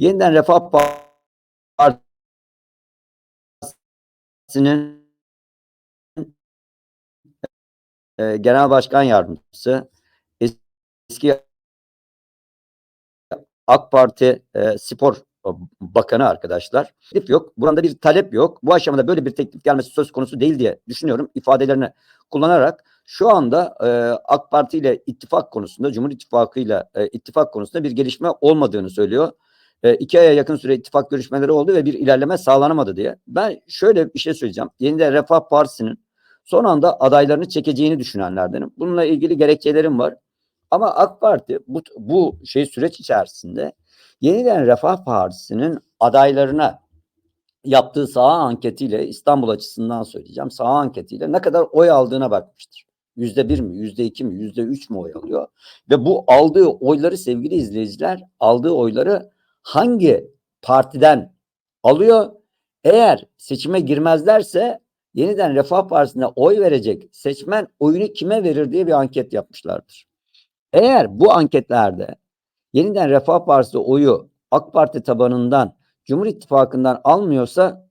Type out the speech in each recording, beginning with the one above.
Yeniden Refah Partisi'nin e, Genel Başkan Yardımcısı eski AK Parti e, Spor Bakanı arkadaşlar. Teklif yok. Burada bir talep yok. Bu aşamada böyle bir teklif gelmesi söz konusu değil diye düşünüyorum. ifadelerini kullanarak şu anda e, AK Parti ile ittifak konusunda, Cumhur İttifakı ile e, ittifak konusunda bir gelişme olmadığını söylüyor. E, iki aya yakın süre ittifak görüşmeleri oldu ve bir ilerleme sağlanamadı diye. Ben şöyle bir şey söyleyeceğim. Yeniden Refah Partisi'nin son anda adaylarını çekeceğini düşünenlerdenim. Bununla ilgili gerekçelerim var. Ama AK Parti bu, bu şey süreç içerisinde yeniden Refah Partisi'nin adaylarına yaptığı saha anketiyle İstanbul açısından söyleyeceğim. Saha anketiyle ne kadar oy aldığına bakmıştır. Yüzde bir mi, yüzde iki mi, yüzde üç mü oy alıyor? Ve bu aldığı oyları sevgili izleyiciler, aldığı oyları hangi partiden alıyor? Eğer seçime girmezlerse yeniden Refah Partisi'ne oy verecek seçmen oyunu kime verir diye bir anket yapmışlardır. Eğer bu anketlerde yeniden Refah Partisi oyu AK Parti tabanından Cumhur İttifakı'ndan almıyorsa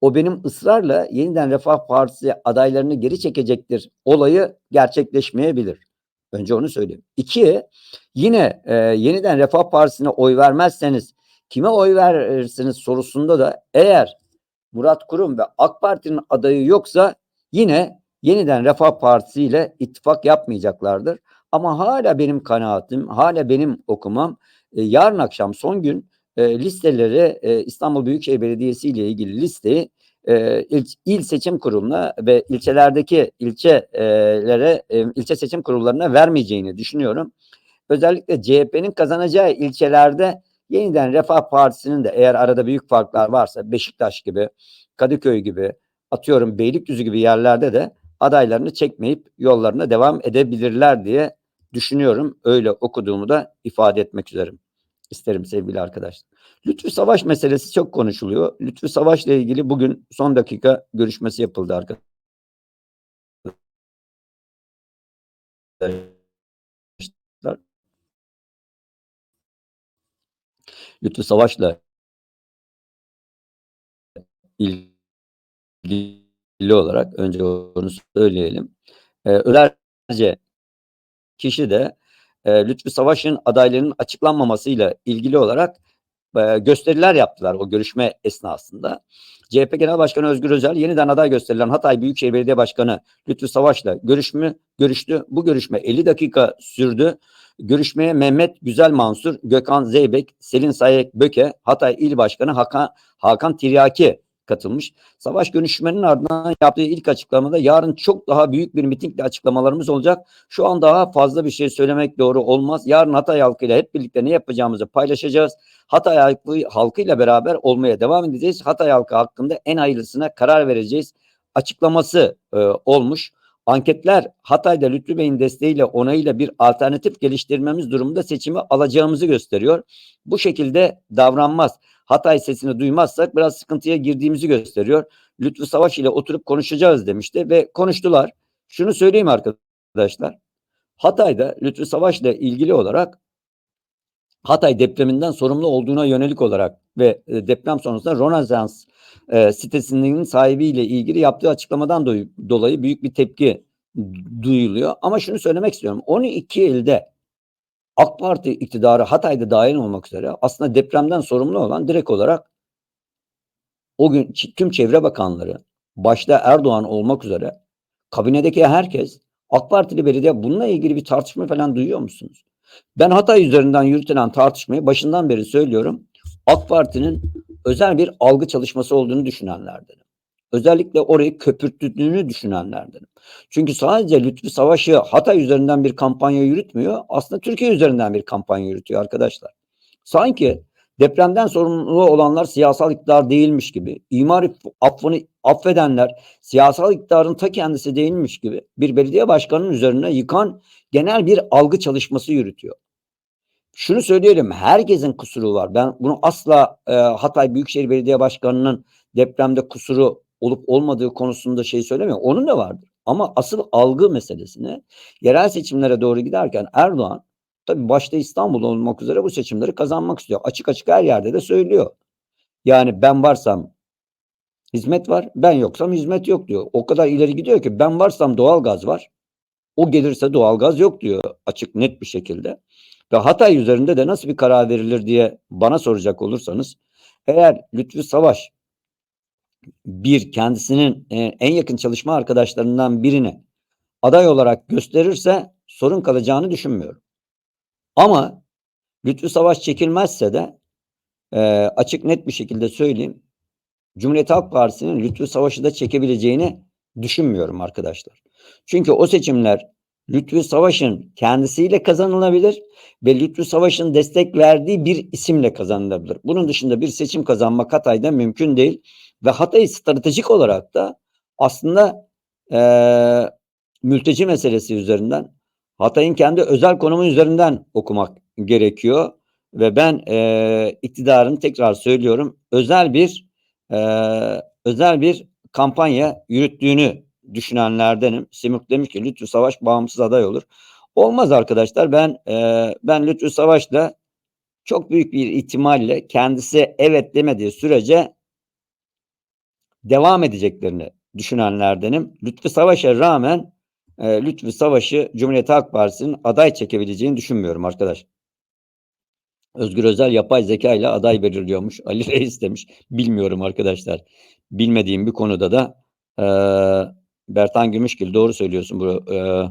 o benim ısrarla yeniden Refah Partisi adaylarını geri çekecektir olayı gerçekleşmeyebilir. Önce onu söyleyeyim. İki, yine e, yeniden Refah Partisi'ne oy vermezseniz kime oy verirsiniz sorusunda da eğer Murat Kurum ve AK Parti'nin adayı yoksa yine yeniden Refah Partisi ile ittifak yapmayacaklardır. Ama hala benim kanaatim, hala benim okumam e, yarın akşam son gün e, listeleri e, İstanbul Büyükşehir Belediyesi ile ilgili listeyi e, il, il seçim kuruluna ve ilçelerdeki ilçelere e, ilçe seçim kurullarına vermeyeceğini düşünüyorum. Özellikle CHP'nin kazanacağı ilçelerde yeniden Refah Partisi'nin de eğer arada büyük farklar varsa Beşiktaş gibi, Kadıköy gibi, atıyorum Beylikdüzü gibi yerlerde de adaylarını çekmeyip yollarına devam edebilirler diye düşünüyorum. Öyle okuduğumu da ifade etmek üzerim. isterim sevgili arkadaşlar. Lütfü Savaş meselesi çok konuşuluyor. Lütfü Savaş ile ilgili bugün son dakika görüşmesi yapıldı arkadaşlar. Lütfü Savaş'la ilgili olarak önce onu söyleyelim. Ee, Ölerce kişi de e, Lütfü Savaş'ın adaylarının açıklanmamasıyla ilgili olarak e, gösteriler yaptılar o görüşme esnasında. CHP Genel Başkanı Özgür Özel yeniden aday gösterilen Hatay Büyükşehir Belediye Başkanı Lütfü Savaş'la görüşme görüştü. Bu görüşme 50 dakika sürdü. Görüşmeye Mehmet Güzel Mansur, Gökhan Zeybek, Selin Sayek Böke, Hatay İl Başkanı Hakan, Hakan Tiryaki katılmış. Savaş görüşmenin ardından yaptığı ilk açıklamada yarın çok daha büyük bir mitingle açıklamalarımız olacak. Şu an daha fazla bir şey söylemek doğru olmaz. Yarın Hatay halkıyla hep birlikte ne yapacağımızı paylaşacağız. Hatay halkı, halkıyla beraber olmaya devam edeceğiz. Hatay halkı hakkında en hayırlısına karar vereceğiz. Açıklaması e, olmuş. Anketler Hatay'da Lütfü Bey'in desteğiyle onayıyla bir alternatif geliştirmemiz durumunda seçimi alacağımızı gösteriyor. Bu şekilde davranmaz. Hatay sesini duymazsak biraz sıkıntıya girdiğimizi gösteriyor. Lütfü Savaş ile oturup konuşacağız demişti ve konuştular. Şunu söyleyeyim arkadaşlar. Hatay'da Lütfü Savaş ile ilgili olarak Hatay depreminden sorumlu olduğuna yönelik olarak ve e, deprem sonrasında Ronazans e, sitesinin sahibiyle ilgili yaptığı açıklamadan do dolayı büyük bir tepki duyuluyor. Ama şunu söylemek istiyorum. 12 ilde AK Parti iktidarı Hatay'da dahil olmak üzere aslında depremden sorumlu olan direkt olarak o gün tüm çevre bakanları başta Erdoğan olmak üzere kabinedeki herkes AK Partili belediye bununla ilgili bir tartışma falan duyuyor musunuz? Ben Hatay üzerinden yürütülen tartışmayı başından beri söylüyorum. AK Parti'nin özel bir algı çalışması olduğunu düşünenlerdenim. Özellikle orayı köpürttüğünü düşünenlerdenim. Çünkü sadece Lütfü Savaş'ı Hatay üzerinden bir kampanya yürütmüyor. Aslında Türkiye üzerinden bir kampanya yürütüyor arkadaşlar. Sanki depremden sorumlu olanlar siyasal iktidar değilmiş gibi, imar affını affedenler siyasal iktidarın ta kendisi değilmiş gibi bir belediye başkanının üzerine yıkan genel bir algı çalışması yürütüyor. Şunu söyleyelim, herkesin kusuru var. Ben bunu asla e, Hatay Büyükşehir Belediye Başkanı'nın depremde kusuru olup olmadığı konusunda şey söylemiyorum. Onun da vardır. Ama asıl algı meselesine yerel seçimlere doğru giderken Erdoğan tabii başta İstanbul olmak üzere bu seçimleri kazanmak istiyor. Açık açık her yerde de söylüyor. Yani ben varsam hizmet var, ben yoksam hizmet yok diyor. O kadar ileri gidiyor ki ben varsam doğalgaz var. O gelirse doğalgaz yok diyor açık net bir şekilde. Ve Hatay üzerinde de nasıl bir karar verilir diye bana soracak olursanız eğer Lütfü Savaş bir kendisinin e, en yakın çalışma arkadaşlarından birini aday olarak gösterirse sorun kalacağını düşünmüyorum. Ama Lütfü Savaş çekilmezse de e, açık net bir şekilde söyleyeyim. Cumhuriyet Halk Partisi'nin Lütfü Savaş'ı da çekebileceğini düşünmüyorum arkadaşlar. Çünkü o seçimler Lütfü Savaş'ın kendisiyle kazanılabilir ve Lütfü Savaş'ın destek verdiği bir isimle kazanılabilir. Bunun dışında bir seçim kazanmak Hatay'da mümkün değil. Ve Hatay stratejik olarak da aslında eee mülteci meselesi üzerinden Hatay'ın kendi özel konumu üzerinden okumak gerekiyor. Ve ben eee iktidarın tekrar söylüyorum özel bir eee, özel bir kampanya yürüttüğünü düşünenlerdenim. Simuk demiş ki Lütfü Savaş bağımsız aday olur. Olmaz arkadaşlar. Ben eee, ben Lütfü Savaş'la çok büyük bir ihtimalle kendisi evet demediği sürece devam edeceklerini düşünenlerdenim. Lütfü Savaş'a rağmen e, Lütfü Savaş'ı Cumhuriyet Halk Partisi'nin aday çekebileceğini düşünmüyorum arkadaş. Özgür Özel yapay zeka ile aday belirliyormuş. Ali Reis demiş. Bilmiyorum arkadaşlar. Bilmediğim bir konuda da e, Bertan Gümüşgil doğru söylüyorsun. Bu e,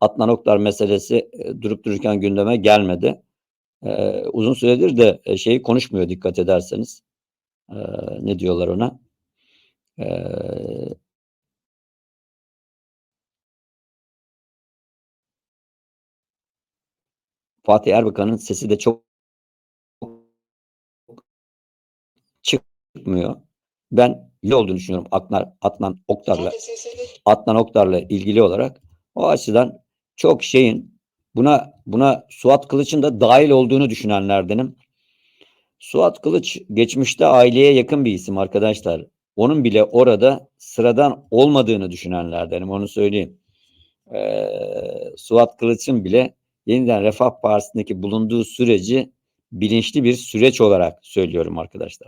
Adnan Oktar meselesi e, durup dururken gündeme gelmedi. E, uzun süredir de e, şeyi konuşmuyor dikkat ederseniz. E, ne diyorlar ona? Eee Fatih Erbakan'ın sesi de çok çıkmıyor. Ben iyi olduğunu düşünüyorum Adnan, Adnan Oktar'la Adnan Oktar'la ilgili olarak. O açıdan çok şeyin buna buna Suat Kılıç'ın da dahil olduğunu düşünenlerdenim. Suat Kılıç geçmişte aileye yakın bir isim arkadaşlar. Onun bile orada sıradan olmadığını düşünenlerdenim onu söyleyeyim. Ee, Suat Kılıç'ın bile yeniden Refah Partisi'ndeki bulunduğu süreci bilinçli bir süreç olarak söylüyorum arkadaşlar.